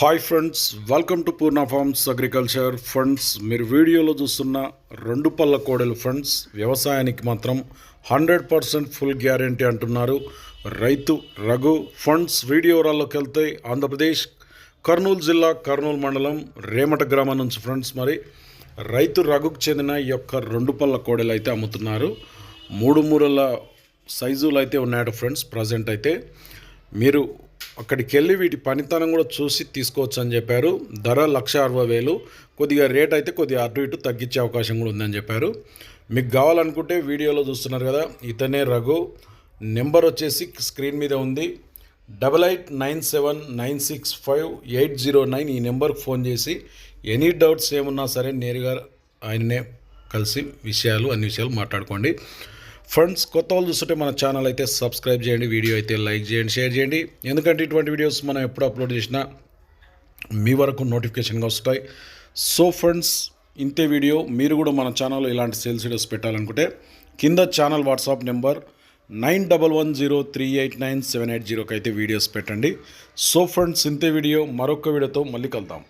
Hi friends welcome to Purna farms agriculture funds మీరు వీడియోలో చూస్తున్న రెండు పళ్ళ కోడలు ఫండ్స్ వ్యవసాయానికి మాత్రం హండ్రెడ్ పర్సెంట్ ఫుల్ గ్యారంటీ అంటున్నారు. రైతు రఘు ఫండ్స్ వీడియో వివరాల్లోకి వెళ్తే ఆంధ్రప్రదేశ్ కర్నూలు జిల్లా కర్నూలు మండలం రేమట గ్రామం నుంచి ఫ్రెండ్స్ మరి రైతు రఘుకు చెందిన ఈ యొక్క రెండు పళ్ళ కోడలు అయితే అమ్ముతున్నారు. మూడు మూరల సైజులు అయితే ఉన్నాయట ఫ్రెండ్స్ ప్రజెంట్ అయితే. మీరు అక్కడికి వెళ్ళి వీటి పనితనం కూడా చూసి తీసుకోవచ్చు అని చెప్పారు. ధర లక్ష అరవై వేలు. కొద్దిగా రేట్ అయితే కొద్దిగా అటు ఇటు తగ్గించే అవకాశం కూడా ఉందని చెప్పారు. మీకు కావాలనుకుంటే వీడియోలో చూస్తున్నారు కదా ఇతనే రఘు. నెంబర్ వచ్చేసి స్క్రీన్ మీద ఉంది. Double eight nine seven nine six five eight zero nine ఈ నెంబర్కి ఫోన్ చేసి ఎనీ డౌట్స్ ఏమున్నా సరే నేరుగా ఆయననే కలిసి విషయాలు అన్ని విషయాలు మాట్లాడుకోండి. ఫ్రెండ్స్ కొత్త వాళ్ళు చూస్తుంటే మన ఛానల్ అయితే సబ్స్క్రైబ్ చేయండి వీడియో అయితే లైక్ చేయండి షేర్ చేయండి. ఎందుకంటే ఇటువంటి వీడియోస్ మనం ఎప్పుడు అప్లోడ్ చేసినా మీ వరకు నోటిఫికేషన్గా వస్తాయి. సో ఫ్రెండ్స్ ఇంతే వీడియో మీరు కూడా మన ఛానల్లో ఇలాంటి సేల్స్ వీడియోస్ పెట్టాలనుకుంటే కింద channel WhatsApp number nine double one zero three eight nine seven eight జీరోకి అయితే వీడియోస్ పెట్టండి. సో ఫ్రెండ్స్ ఇంతే వీడియో మరొక వీడియోతో మళ్ళీ కలుద్దాం.